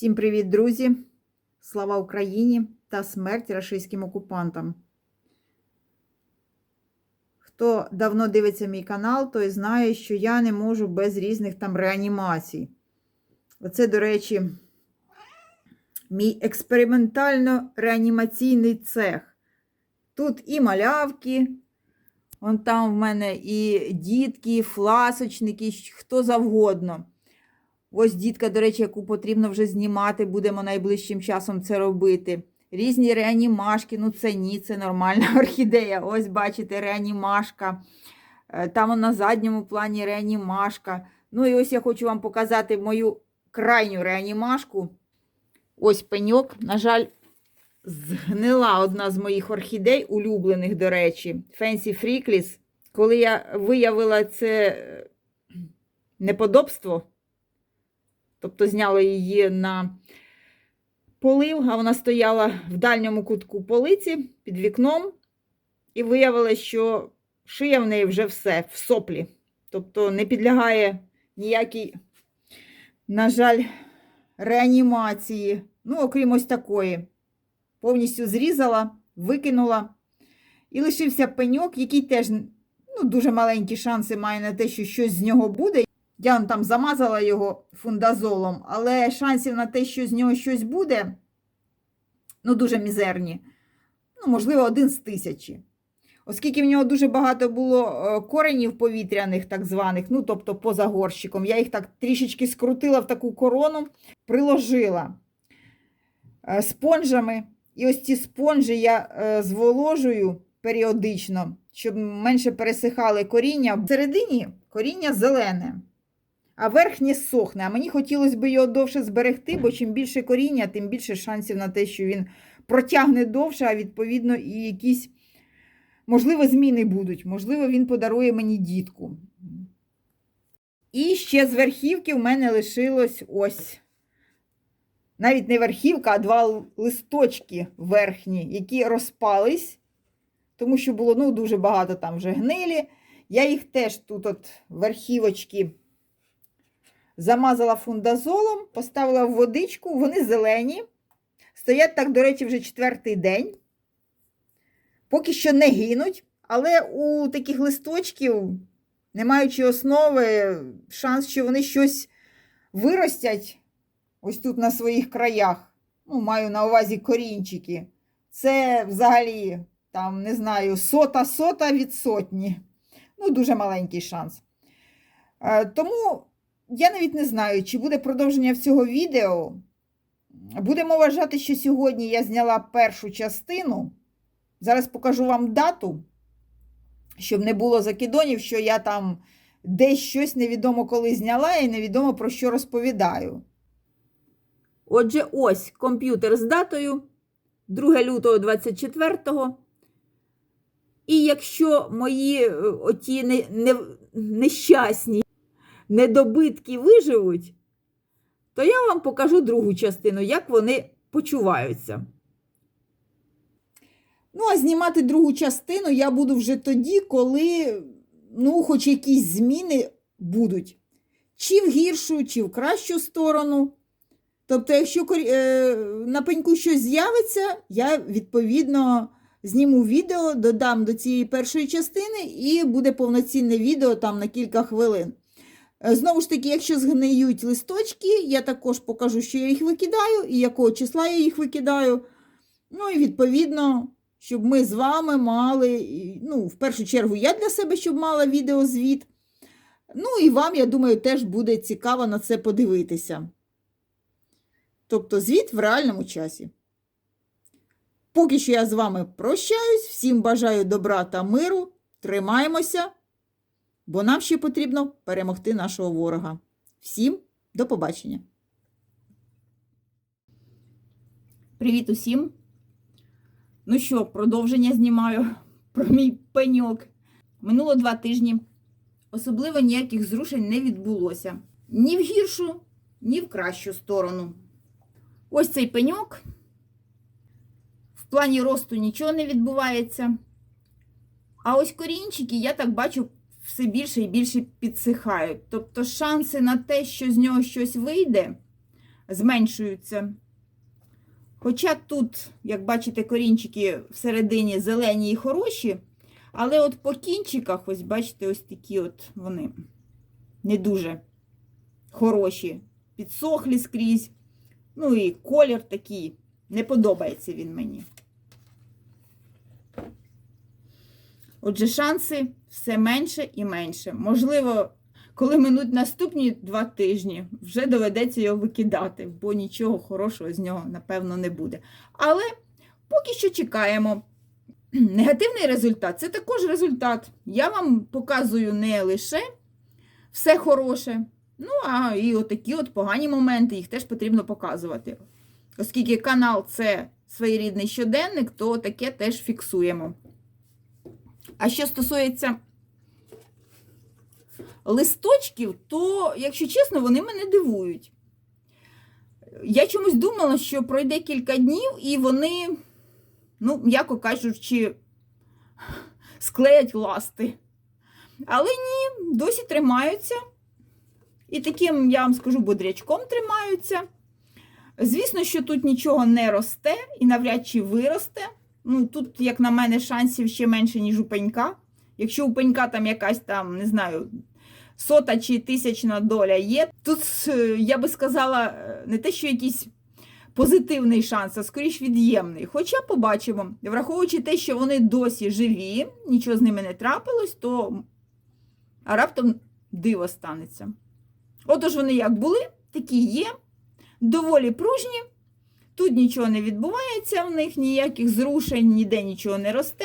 Всім привіт, друзі! Слава Україні та смерть рашистським окупантам. Хто давно дивиться мій канал, той знає, що я не можу без різних там реанімацій. Оце, до речі, мій експериментально-реанімаційний цех. Тут і малявки, вон там в мене і дітки, і фласочники, хто завгодно. Ось дітка, до речі, яку потрібно вже знімати, будемо найближчим часом це робити. Різні реанімашки, ну це ні, це нормальна орхідея. Ось бачите, реанімашка. Е, Там на задньому плані реанімашка. Ну і ось я хочу вам показати мою крайню реанімашку. Ось пеньок. На жаль, згнила одна з моїх орхідей, улюблених, до речі, Fancy Freaklis. Коли я виявила це е, неподобство, тобто зняла її на полив, а вона стояла в дальньому кутку полиці під вікном, і виявилося, що шия в неї вже все в соплі. Тобто не підлягає ніякій, на жаль, реанімації. Ну, окрім ось такої. Повністю зрізала, викинула. І лишився пеньок, який теж ну, дуже маленькі шанси має на те, що щось з нього буде. Я там замазала його фундазолом, але шансів на те, що з нього щось буде, ну, дуже мізерні. Ну, можливо, один з тисячі. Оскільки в нього дуже багато було е, коренів повітряних, так званих, ну, тобто поза горщиком, я їх так трішечки скрутила в таку корону, приложила е, спонжами. І ось ці спонжі я е, зволожую періодично, щоб менше пересихали коріння. Всередині коріння зелене а верхнє сохне. А мені хотілося б його довше зберегти, бо чим більше коріння, тим більше шансів на те, що він протягне довше, а відповідно, і якісь, можливо, зміни будуть. Можливо, він подарує мені дітку. І ще з верхівки в мене лишилось ось. Навіть не верхівка, а два листочки верхні, які розпались, тому що було ну, дуже багато там вже гнилі. Я їх теж тут, от верхівочки, замазала фундазолом, поставила в водичку, вони зелені. Стоять так, до речі, вже четвертий день. Поки що не гинуть, але у таких листочків, не маючи основи, шанс, що вони щось виростять ось тут на своїх краях. Ну, маю на увазі корінчики. Це взагалі, там, не знаю, сота-сота від сотні. Ну, дуже маленький шанс. Е, Тому я навіть не знаю, чи буде продовження цього відео. Будемо вважати, що сьогодні я зняла першу частину. Зараз покажу вам дату, щоб не було закидонів, що я там десь щось невідомо коли зняла і невідомо про що розповідаю. Отже, ось комп'ютер з датою 2 лютого 24-го. І якщо мої е, оті не, не, нещасні недобитки виживуть, то я вам покажу другу частину, як вони почуваються. Ну, а знімати другу частину я буду вже тоді, коли, ну, хоч якісь зміни будуть. Чи в гіршу, чи в кращу сторону. Тобто, якщо е, на пеньку щось з'явиться, я відповідно зніму відео, додам до цієї першої частини, і буде повноцінне відео там на кілька хвилин. Е, Знову ж таки, якщо згниють листочки, я також покажу, що я їх викидаю, і якого числа я їх викидаю. Ну і відповідно, щоб ми з вами мали, ну, в першу чергу, я для себе, щоб мала відеозвіт. Ну і вам, я думаю, теж буде цікаво на це подивитися. Тобто звіт в реальному часі. Поки що я з вами прощаюсь, всім бажаю добра та миру. Тримаємося, бо нам ще потрібно перемогти нашого ворога. Всім до побачення. Привіт усім. Ну що, продовження знімаю про мій пеньок. Минуло два тижні. Особливо ніяких зрушень не відбулося. Ні в гіршу, ні в кращу сторону. Ось цей пеньок. В плані росту нічого не відбувається. А ось корінчики, я так бачу, все більше і більше підсихають. Тобто шанси на те, що з нього щось вийде, зменшуються. Хоча тут, як бачите, корінчики всередині зелені і хороші, але от по кінчиках, ось бачите, ось такі от вони не дуже хороші, підсохлі скрізь. Ну і колір такий, не подобається він мені. Отже, шанси все менше і менше. Можливо, коли минуть наступні два тижні, вже доведеться його викидати, бо нічого хорошого з нього, напевно, не буде. Але поки що чекаємо. Негативний результат це також результат. Я вам показую не лише все хороше, ну а і отакі от погані моменти, їх теж потрібно показувати. Оскільки канал це своєрідний щоденник, то таке теж фіксуємо. А що стосується листочків, то, якщо чесно, вони мене дивують. Я чомусь думала, що пройде кілька днів, і вони, ну, м'яко кажучи, склеять ласти. Але ні, досі тримаються. І таким, я вам скажу, бодрячком тримаються. Звісно, що тут нічого не росте і навряд чи виросте. Ну, тут, як на мене, шансів ще менше, ніж у пенька. Якщо у пенька там якась там, не знаю, сота чи тисячна доля є, тут, е, я би сказала, е, не те, що якийсь позитивний шанс, а скоріш від'ємний. Хоча побачимо, враховуючи те, що вони досі живі, нічого з ними не трапилось, то а раптом диво станеться. Отож, вони як були, такі є, доволі пружні. Тут нічого не відбувається в них, ніяких зрушень, ніде нічого не росте.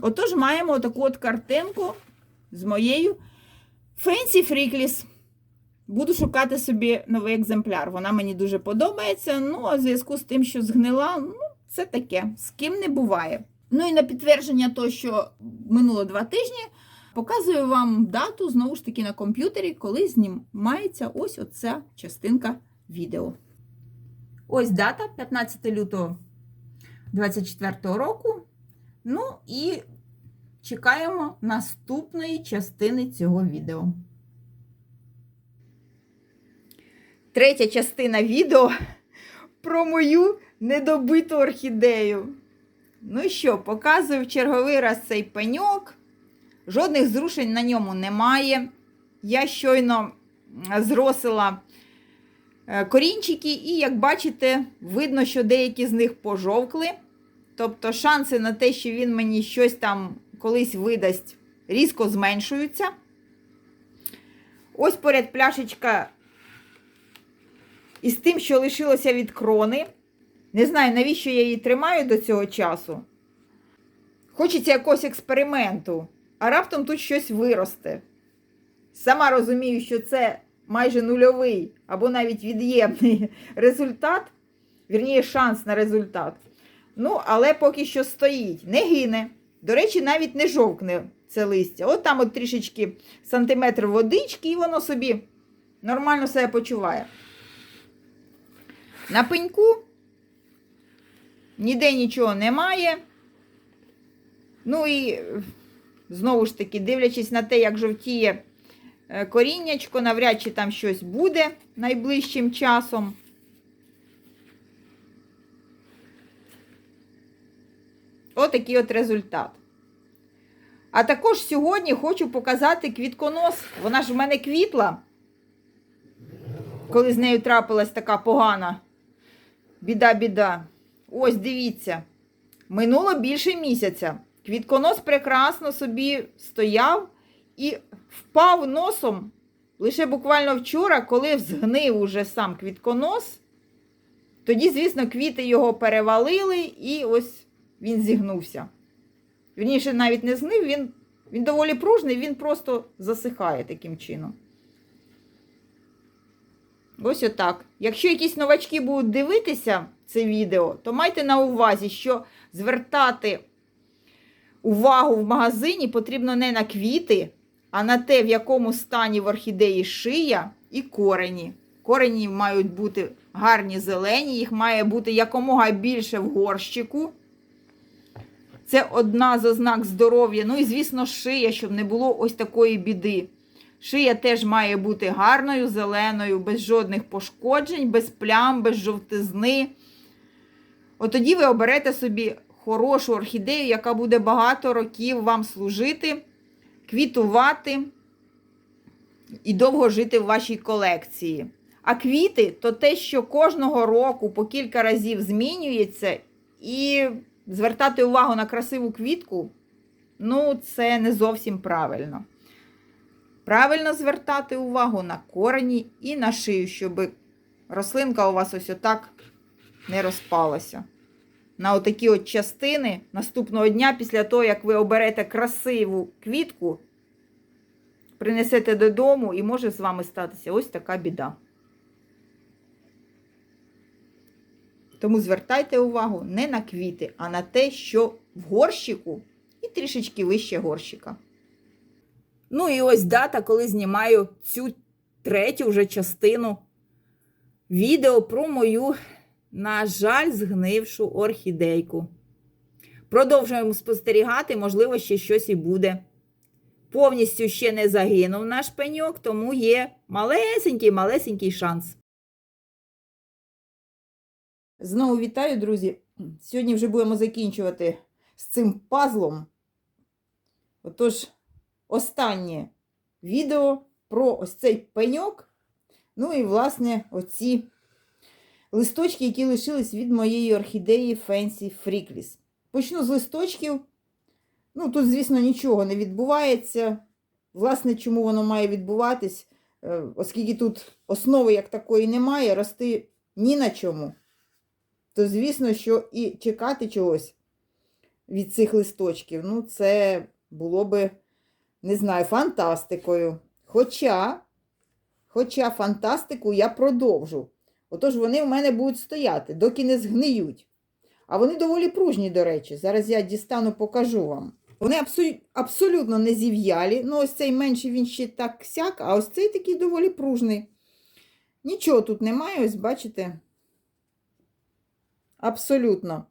Отож, маємо таку от картинку з моєю Fancy Freaklis. Буду шукати собі новий екземпляр. Вона мені дуже подобається. Ну, а в зв'язку з тим, що згнила, ну, це таке, з ким не буває. Ну і на підтвердження того, що минуло два тижні, показую вам дату, знову ж таки, на комп'ютері, коли знімається ось оця частинка відео. Ось дата 15 лютого 2024 року. Ну і чекаємо наступної частини цього відео. Третя частина відео про мою недобиту орхідею. Ну що, показую в черговий раз цей пеньок. Жодних зрушень на ньому немає. Я щойно зросила корінчики, і, як бачите, видно, що деякі з них пожовкли. Тобто шанси на те, що він мені щось там колись видасть, різко зменшуються. Ось поряд пляшечка із тим, що лишилося від крони. Не знаю, навіщо я її тримаю до цього часу. Хочеться якогось експерименту, а раптом тут щось виросте. Сама розумію, що це майже нульовий або навіть від'ємний результат, вірніше, шанс на результат. Ну, але поки що стоїть, не гине. До речі, навіть не жовкне це листя. От там от трішечки сантиметр водички, і воно собі нормально себе почуває. На пеньку ніде нічого немає. Ну і знову ж таки, дивлячись на те, як жовтіє коріннячко, навряд чи там щось буде найближчим часом. Отакий от результат. А також сьогодні хочу показати квітконос. Вона ж в мене квітла, коли з нею трапилась така погана біда-біда. Ось дивіться. Минуло більше місяця. Квітконос прекрасно собі стояв і впав носом лише буквально вчора, коли згнив уже сам квітконос. Тоді, звісно, квіти його перевалили, і ось він зігнувся. Вірніше, навіть не згнив, він, він доволі пружний, він просто засихає таким чином. Ось отак. Якщо якісь новачки будуть дивитися це відео, то майте на увазі, що звертати увагу в магазині потрібно не на квіти, а на те, в якому стані в орхідеї шия і корені. Корені мають бути гарні зелені, їх має бути якомога більше в горщику. Це одна з ознак здоров'я. Ну і, звісно, шия, щоб не було ось такої біди. Шия теж має бути гарною, зеленою, без жодних пошкоджень, без плям, без жовтизни. От тоді ви оберете собі хорошу орхідею, яка буде багато років вам служити, квітувати і довго жити в вашій колекції. А квіти то те, що кожного року по кілька разів змінюється, і звертати увагу на красиву квітку, ну, це не зовсім правильно. Правильно звертати увагу на корені і на шию, щоб рослинка у вас ось отак не розпалася. На отакі от частини наступного дня, після того, як ви оберете красиву квітку, принесете додому і може з вами статися ось така біда. Тому звертайте увагу не на квіти, а на те, що в горщику і трішечки вище горщика. Ну і ось дата, коли знімаю цю третю вже частину відео про мою, на жаль, згнившу орхідейку. Продовжуємо спостерігати, можливо, ще щось і буде. Повністю ще не загинув наш пеньок, тому є малесенький-малесенький шанс. Знову вітаю, друзі. Сьогодні вже будемо закінчувати з цим пазлом. Отож, останнє відео про ось цей пеньок. Ну і, власне, оці листочки, які лишились від моєї орхідеї Fancy Freaklis. Почну з листочків. Ну, тут, звісно, нічого не відбувається. Власне, чому воно має відбуватись, Е, оскільки тут основи як такої немає, рости ні на чому, то звісно, що і чекати чогось від цих листочків, ну, це було би, не знаю, фантастикою. Хоча, хоча фантастику я продовжу. Отож, вони в мене будуть стояти, доки не згниють. А вони доволі пружні, до речі. Зараз я дістану, покажу вам. Вони абсу- абсолютно не зів'ялі. Ну, ось цей менший він ще так сяк, а ось цей такий доволі пружний. Нічого тут немає, ось бачите. Абсолютно.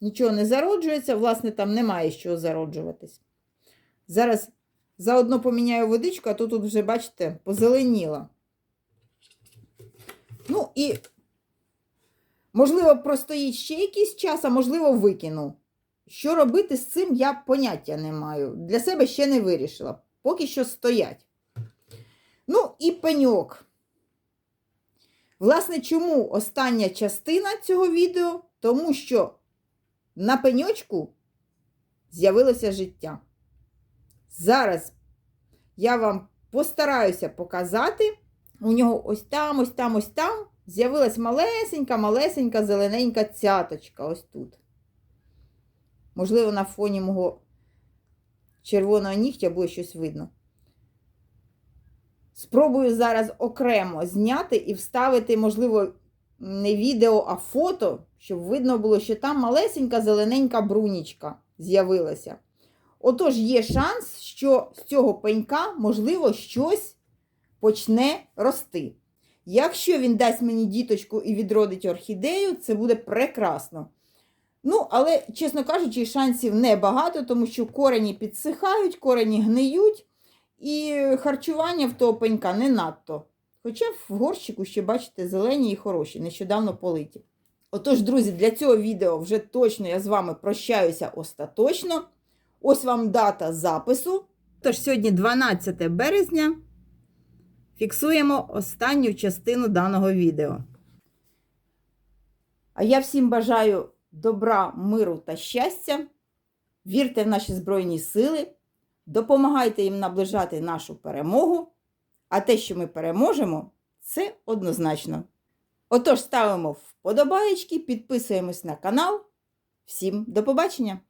Нічого не зароджується, власне, там немає чого зароджуватись. Зараз заодно поміняю водичку, а то тут вже, бачите, позеленіла. Ну і, можливо, простоїть ще якийсь час, а можливо, викину. Що робити з цим, я поняття не маю. Для себе ще не вирішила. Поки що стоять. Ну, і пеньок. Власне, чому остання частина цього відео? Тому що на пеньочку з'явилося життя. Зараз я вам постараюся показати. У нього ось там, ось там, ось там з'явилась малесенька, малесенька зелененька цяточка. Ось тут. Можливо, на фоні мого червоного нігтя буде щось видно. Спробую зараз окремо зняти і вставити, можливо, не відео, а фото, щоб видно було, що там малесенька зелененька брунічка з'явилася. Отож, є шанс, що з цього пенька, можливо, щось почне рости. Якщо він дасть мені діточку і відродить орхідею, це буде прекрасно. Ну, але, чесно кажучи, шансів небагато, тому що корені підсихають, корені гниють, і харчування в того пенька не надто. Хоча в горщику ще, бачите, зелені і хороші, нещодавно политі. Отож, друзі, для цього відео вже точно я з вами прощаюся остаточно. Ось вам дата запису. Тож сьогодні 12 березня. Фіксуємо останню частину даного відео. А я всім бажаю добра, миру та щастя. Вірте в наші Збройні Сили, допомагайте їм наближати нашу перемогу. А те, що ми переможемо, це однозначно. Отож, ставимо вподобаєчки, підписуємось на канал. Всім до побачення!